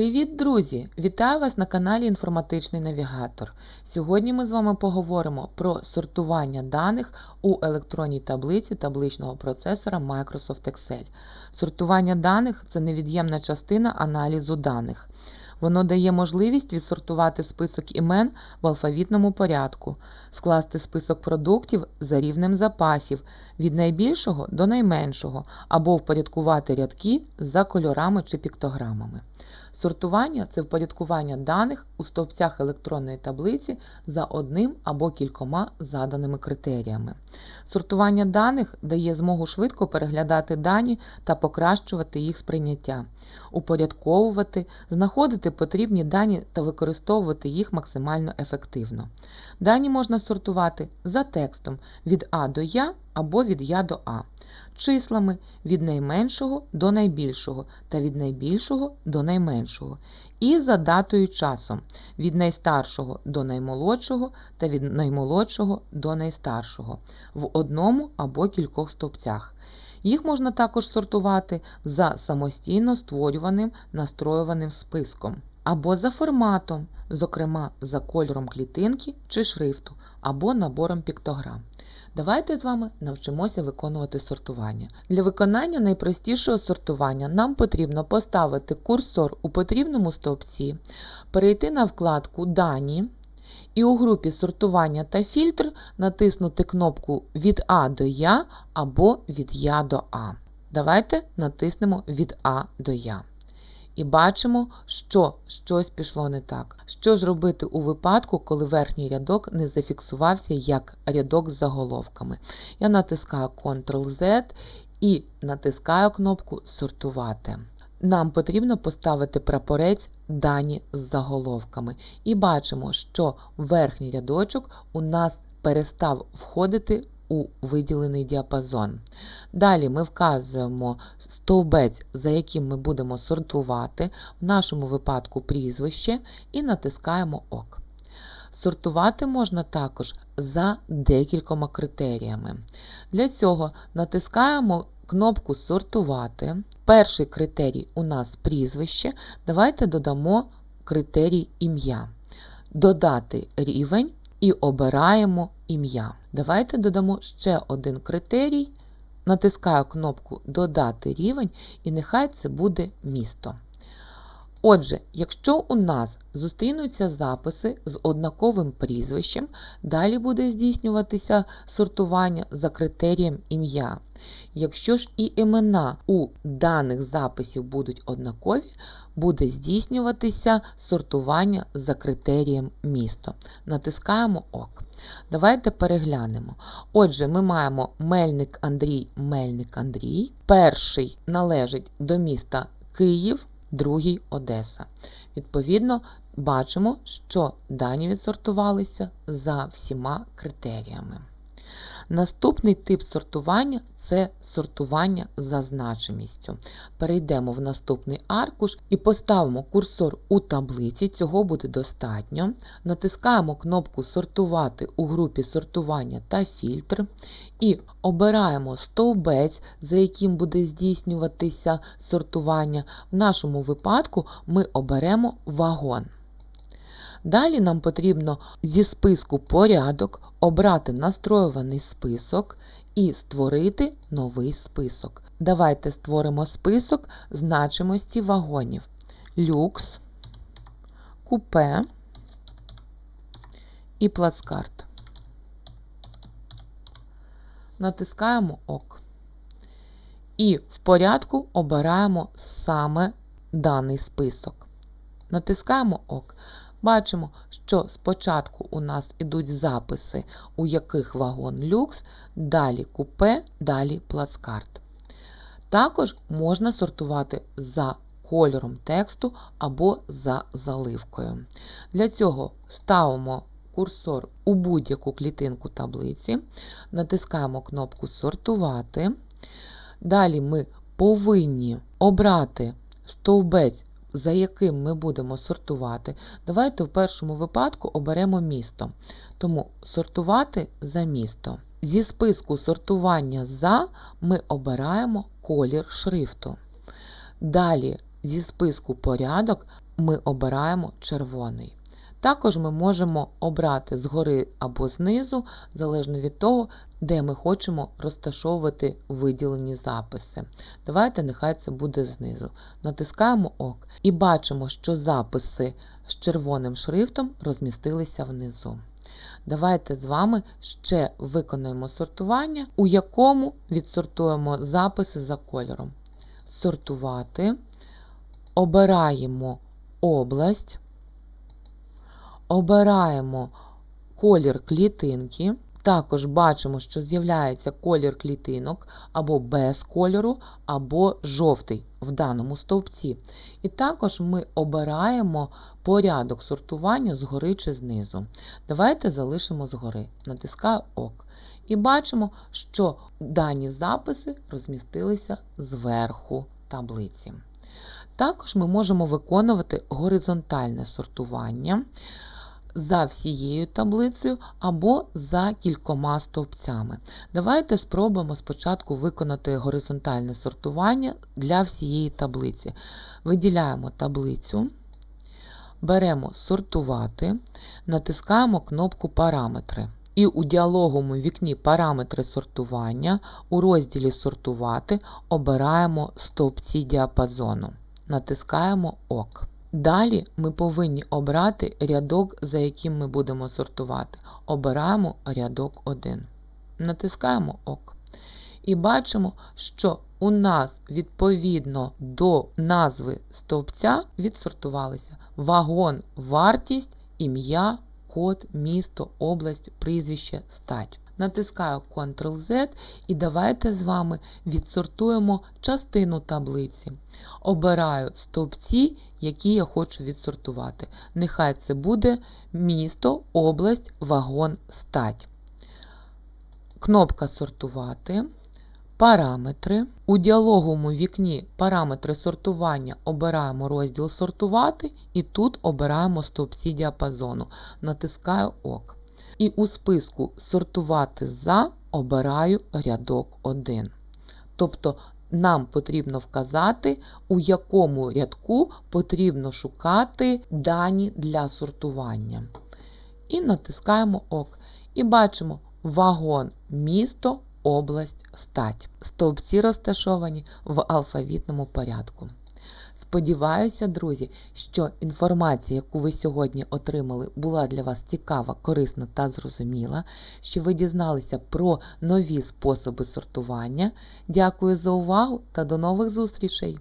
Привіт, друзі! Вітаю вас на каналі Інформатичний Навігатор. Сьогодні ми з вами поговоримо про сортування даних у електронній таблиці табличного процесора Microsoft Excel. Сортування даних це невід'ємна частина аналізу даних. Воно дає можливість відсортувати список імен в алфавітному порядку, скласти список продуктів за рівнем запасів від найбільшого до найменшого, або впорядкувати рядки за кольорами чи піктограмами. Сортування це впорядкування даних у стовпцях електронної таблиці за одним або кількома заданими критеріями. Сортування даних дає змогу швидко переглядати дані та покращувати їх сприйняття, упорядковувати, знаходити потрібні дані та використовувати їх максимально ефективно. Дані можна сортувати за текстом від А до Я або від Я до А, числами від найменшого до найбільшого та від найбільшого до найменшого, і за датою часом від найстаршого до наймолодшого та від наймолодшого до найстаршого в одному або кількох стовпцях. Їх можна також сортувати за самостійно створюваним настроюваним списком або за форматом, зокрема за кольором клітинки чи шрифту, або набором піктограм. Давайте з вами навчимося виконувати сортування. Для виконання найпростішого сортування нам потрібно поставити курсор у потрібному стовпці, перейти на вкладку Дані і у групі сортування та фільтр натиснути кнопку Від А до Я або від Я до А. Давайте натиснемо від А до Я. І бачимо, що щось пішло не так. Що ж робити у випадку, коли верхній рядок не зафіксувався як рядок з заголовками? Я натискаю Ctrl-Z і натискаю кнопку Сортувати. Нам потрібно поставити прапорець дані з заголовками. І бачимо, що верхній рядочок у нас перестав входити у виділений діапазон. Далі ми вказуємо стовбець, за яким ми будемо сортувати, в нашому випадку прізвище, і натискаємо ОК. Сортувати можна також за декількома критеріями. Для цього натискаємо кнопку Сортувати. Перший критерій у нас прізвище. Давайте додамо критерій ім'я. Додати рівень і обираємо ім'я. Давайте додамо ще один критерій. Натискаю кнопку Додати рівень, і нехай це буде місто. Отже, якщо у нас зустрінуться записи з однаковим прізвищем, далі буде здійснюватися сортування за критерієм ім'я. Якщо ж і імена у даних записів будуть однакові, буде здійснюватися сортування за критерієм місто. Натискаємо ОК. Давайте переглянемо. Отже, ми маємо Мельник Андрій, Мельник Андрій. Перший належить до міста Київ другий Одеса. Відповідно, бачимо, що дані відсортувалися за всіма критеріями. Наступний тип сортування це сортування за значимістю. Перейдемо в наступний аркуш і поставимо курсор у таблиці, цього буде достатньо. Натискаємо кнопку Сортувати у групі сортування та фільтр. І обираємо стовбець, за яким буде здійснюватися сортування. В нашому випадку ми оберемо вагон. Далі нам потрібно зі списку порядок обрати настроюваний список і створити новий список. Давайте створимо список значимості вагонів. Люкс, купе і плацкарт. Натискаємо ОК. І в порядку обираємо саме даний список. Натискаємо ОК. Бачимо, що спочатку у нас ідуть записи, у яких вагон люкс, далі купе, далі плацкарт. Також можна сортувати за кольором тексту або за заливкою. Для цього ставимо курсор у будь-яку клітинку таблиці, натискаємо кнопку Сортувати. Далі ми повинні обрати стовбець за яким ми будемо сортувати, давайте в першому випадку оберемо місто. Тому сортувати за місто. Зі списку сортування за ми обираємо колір шрифту. Далі зі списку порядок ми обираємо червоний. Також ми можемо обрати згори або знизу, залежно від того, де ми хочемо розташовувати виділені записи. Давайте нехай це буде знизу. Натискаємо ОК і бачимо, що записи з червоним шрифтом розмістилися внизу. Давайте з вами ще виконаємо сортування, у якому відсортуємо записи за кольором. Сортувати. Обираємо область. Обираємо колір клітинки. Також бачимо, що з'являється колір клітинок або без кольору, або жовтий в даному стовпці. І також ми обираємо порядок сортування згори чи знизу. Давайте залишимо згори. Натискаю ОК. І бачимо, що дані записи розмістилися зверху таблиці. Також ми можемо виконувати горизонтальне сортування за всією таблицею або за кількома стовпцями. Давайте спробуємо спочатку виконати горизонтальне сортування для всієї таблиці. Виділяємо таблицю, беремо сортувати, натискаємо кнопку Параметри. І у діалоговому вікні Параметри сортування у розділі Сортувати обираємо стовпці діапазону. Натискаємо ОК. Далі ми повинні обрати рядок, за яким ми будемо сортувати. Обираємо рядок 1. Натискаємо ОК. І бачимо, що у нас відповідно до назви стовпця відсортувалися вагон, вартість, ім'я, код, місто, область, прізвище, стать. Натискаю Ctrl-Z і давайте з вами відсортуємо частину таблиці. Обираю стовпці, які я хочу відсортувати. Нехай це буде місто, область, вагон, стать. Кнопка Сортувати. Параметри. У діалоговому вікні параметри сортування обираємо розділ Сортувати і тут обираємо стовпці діапазону. Натискаю ОК. І у списку Сортувати за обираю рядок 1. Тобто нам потрібно вказати, у якому рядку потрібно шукати дані для сортування. І натискаємо ОК. І бачимо вагон, місто, область, стать. Стовпці розташовані в алфавітному порядку. Сподіваюся, друзі, що інформація, яку ви сьогодні отримали, була для вас цікава, корисна та зрозуміла, що ви дізналися про нові способи сортування. Дякую за увагу та до нових зустрічей!